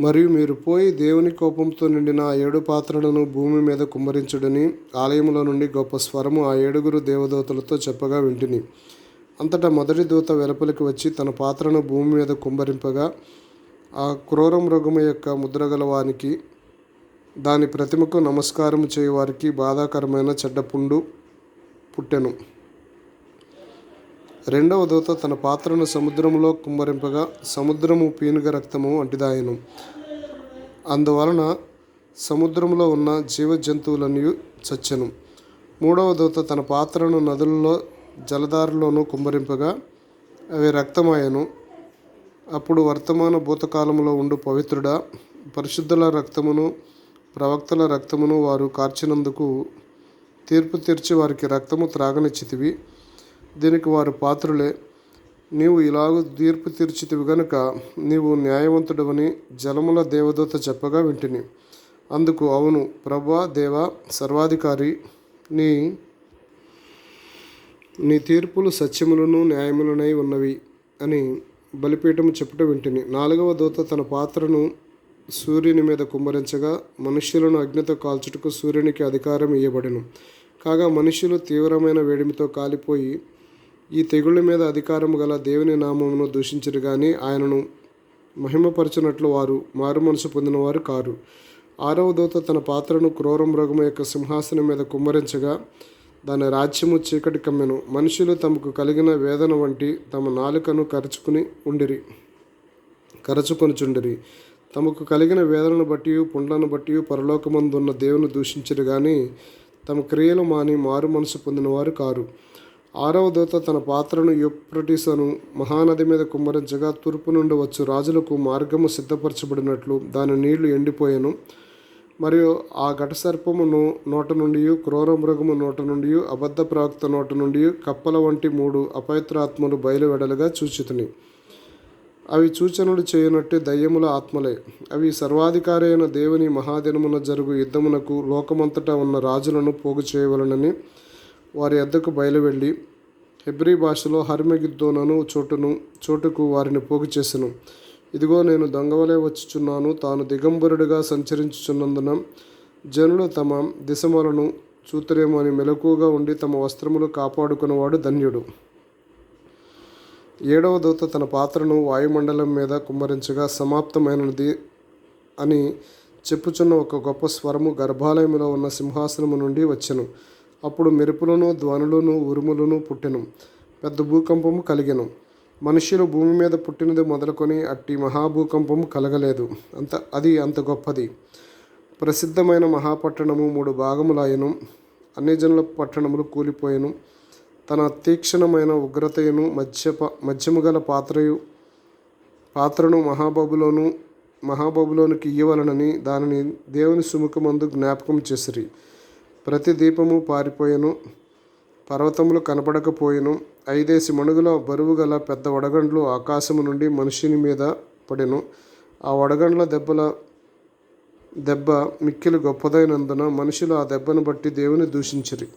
మరియు మీరు పోయి దేవుని కోపంతో నిండిన ఆ ఏడు పాత్రలను భూమి మీద కుమ్మరించుడని ఆలయములో నుండి గొప్ప స్వరము ఆ ఏడుగురు దేవదూతలతో చెప్పగా వింటిని. అంతటా మొదటి దూత వెలుపలికి వచ్చి తన పాత్రను భూమి మీద కుమ్మరింపగా ఆ క్రూర మృగము యొక్క ముద్రగల వానికి దాని ప్రతిమకు నమస్కారం చేయవారికి బాధాకరమైన చెడ్డ పుండు పుట్టెను. రెండవ దూత తన పాత్రను సముద్రంలో కుమ్మరింపగా సముద్రము పీనుగ రక్తము అంటిదాయను. అందువలన సముద్రంలో ఉన్న జీవ జంతువులన్నీ చచ్చెను. మూడవ దూత తన పాత్రను నదులలో జలధారలోనూ కుమ్మరింపగా అవి రక్తమాయను. అప్పుడు వర్తమాన భూతకాలంలో ఉండు పవిత్రుడా పరిశుద్ధుల రక్తమును ప్రవక్తల రక్తమును వారు కార్చినందుకు తీర్పు తీర్చి వారికి రక్తము త్రాగనిచ్చితివి. దీనికి వారు పాత్రులే. నీవు ఇలాగ తీర్పు తీర్చితివి గనుక నీవు న్యాయవంతుడవని జలముల దేవదూత చెప్పగా వింటిని. అందుకు అవును ప్రభా దేవ సర్వాధికారి నీ నీ తీర్పులు సత్యములను న్యాయములనై ఉన్నవి అని బలిపీఠము చెప్పుట వింటిని. నాలుగవ దూత తన పాత్రను సూర్యుని మీద కుమ్మరించగా మనుష్యులను అగ్నితో కాల్చుటకు సూర్యునికి అధికారం ఇవ్వబడెను కాగా మనుషులు తీవ్రమైన వేడిమితో కాలిపోయి ఈ తెగుళ్ళ మీద అధికారము గల దేవుని నామమును దూషించరు కానీ ఆయనను మహిమపరచునట్లు వారు మారు మనసు పొందినవారు కారు. ఆరవ దూత తన పాత్రను క్రూర మృగము యొక్క సింహాసనం మీద కుమ్మరించగా దాని రాజ్యము చీకటి కమ్మెను. మనుషులు తమకు కలిగిన వేదన వంటి తమ నాలుకను కరుచుకుని ఉండిరి కరచుకొనుచుండిరి. తమకు కలిగిన వేదనను బట్టి పుండ్లను బట్టి పరలోకమందున్న దేవుని దూషించరు కానీ తమ క్రియలు మాని మారు మనసు పొందినవారు కారు. ఆరవ దూత తన పాత్రను యుప్రటిసను మహానది మీద కుమ్మరించగా తూర్పు నుండి వచ్చు రాజులకు మార్గము సిద్ధపరచబడినట్లు దాని నీళ్ళు ఎండిపోయాను. మరియు ఆ ఘటసర్పమును నోట నుండి క్రూర మృగము నోట నుండి అబద్ధ ప్రవక్త నోట నుండి కప్పల వంటి మూడు అపవిత్రాత్మలు బయలువెడలుగా చూచితుని. అవి సూచనలు చేయనట్టు దయ్యముల ఆత్మలే. అవి సర్వాధికారి అయిన దేవుని మహాదినమున జరుగు యుద్ధమునకు లోకమంతటా ఉన్న రాజులను పోగు చేయవలనని వారి ఎద్దకు బయలువెళ్ళి హెబ్రీ భాషలో హర్మెగిద్దోనను చోటును చోటుకు వారిని పోగు చేసెను. ఇదిగో నేను దొంగవలే వచ్చుచున్నాను. తాను దిగంబరుడిగా సంచరించుచున్నందున జనులు తమ దిశమలను చూతురేమో అని మెలకుగా ఉండి తమ వస్త్రములు కాపాడుకునేవాడు ధన్యుడు. ఏడవ దూత తన పాత్రను వాయుమండలం మీద కుమ్మరించగా సమాప్తమైనది అని చెప్పుచున్న ఒక గొప్ప స్వరము గర్భాలయంలో ఉన్న సింహాసనము నుండి వచ్చెను. అప్పుడు మెరుపులను ధ్వనులను ఉరుములను పుట్టెను. పెద్ద భూకంపము కలిగెను. మనుష్యులు భూమి మీద పుట్టినది మొదలుకొని అట్టి మహాభూకంపము కలగలేదు. అంత అది అంత గొప్పది. ప్రసిద్ధమైన మహాపట్టణము మూడు భాగములాయను. అన్ని జనుల పట్టణములు కూలిపోయెను. తన తీక్షణమైన ఉగ్రతయును మధ్యప మధ్యము గల పాత్రయు పాత్రను మహాబాబులోను మహాబాబులోనికి ఇయ్యవలనని దానిని దేవుని సుముఖమందు జ్ఞాపకం చేసిరి. ప్రతి దీపము పారిపోయెను పర్వతములు కనపడకపోయెను ఐదేసి మణుగుల బరువు గల పెద్ద వడగండ్లు ఆకాశము నుండి మనుషుని మీద పడెను. ఆ వడగండ్ల దెబ్బల దెబ్బ మిక్కిలి గొప్పదైనందున మనుషులు ఆ దెబ్బను బట్టి దేవుని దూషించిరి.